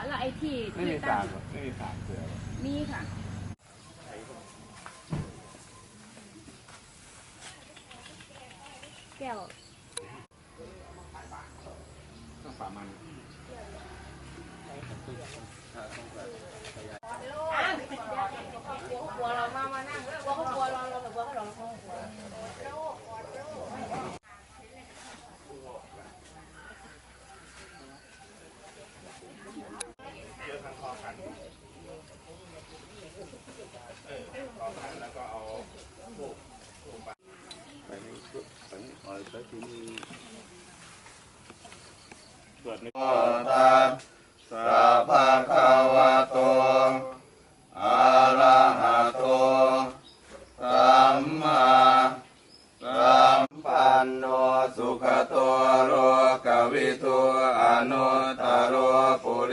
แล้วแล้วไอ้ที่ไม่ที่มีตั้สางรหรอกไม่มีสารเสือหรอกมีค่ะ แก้วต้องป่ามัน ไปนี่ไปนี่ปล่อยไปที่นี่เกิดใน โอ ตัสสะภะคะวะโตอะระหะโตสัมมาสัมปันโนสุขโตโรกวิโตอนุต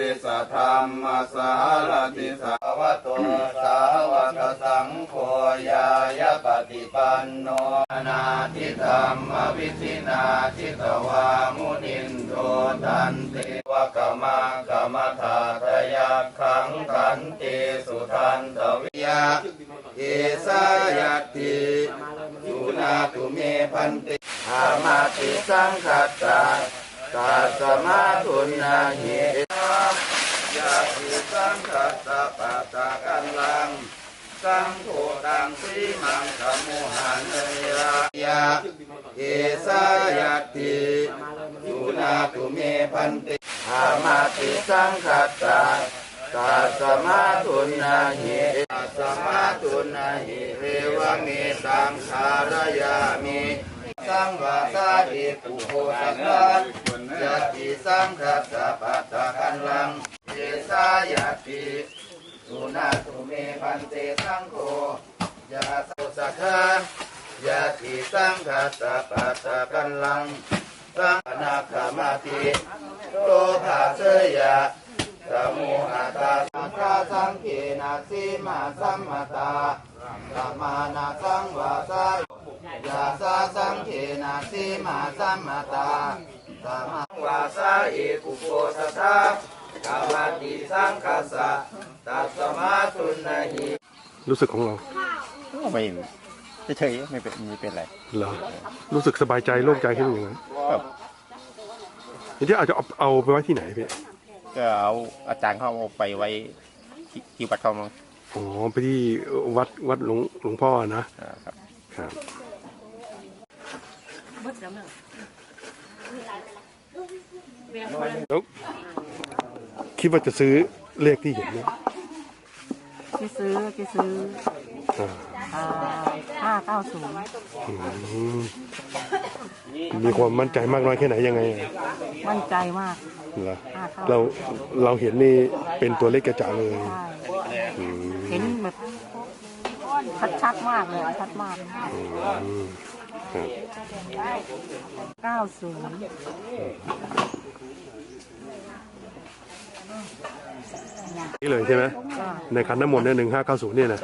ตโรปุริสธรรมสารติสาวะโตสาวกสังโฆยายปฏิปันโนนาทิธรรมวิสินาทิตวามุนินโทตันติวกมะกมะทาตยาขังขันติสุทันตวิยาเอสายติสุนาตุเมพันติอามาติสังคัตตาตัส มาทุนาหิยาติสังคัตตาปะตะกันลัง สังโฆตังสีมังขมุหันเนรายาเอสายาติสุนาตุเมพันติอามาติสังคัตตาตัสมาตุนาหิตัสมาตุนาหิเรวังเมตังคารยามิสังวาสาดิปุโหสังฆันยติสังคัสสะปัตตะ ลังเยสายาติสุนาตุเมพันเตสังโฆยะสุสักขายะติสังคัสะปัตตะกันลังสังนาคามาติโตภาเสยะสมุหตาสัทธาสังเกนะสีมาสัมมตาสัมมานาสังวาสายาสาสังเกนะสีมาสัมมตาสัมมาวาสาเอกุโกสทากามาติสังคัสสะตัสมาตุนะหิรู้สึกของเราไม่เฉยๆไม่เป็นไม่เป็นไรเหรอรู้สึกสบายใจโล่งใจขึ้นอย่างนั้นครับทีนี้อาจจะเอาเอาไปไว้ที่ไหนพี่ก็เอาอาจารย์เขาเอาไปไว้ที่ที่วัดเขามั้งอ๋อไปที่วัดวัดหลวงหลวงพ่อนะอ่าครับครับบด แล้วเนอะเบียร์แล้วคิดว่าจะซื้อเลขที่เห็นไหมที่ซื้อที่ซื้ออ่าห้าเก้าศูนย์อืมมีความมั่นใจมากน้อยแค่ไหนยังไงอะมั่นใจมากเหรอห้าเก้าเราเราเห็นนี่เป็นตัวเลขกระจาเลยใช่อืมเห็นแบบชัดชัดๆมากเลยชัดมากอืมครับ เก้าศูนย์นี่เลยใช่ไหมในคันน้ำมนต์เนี่ยหนึ่งห้าเก้าศูนย์เนี่ยนะ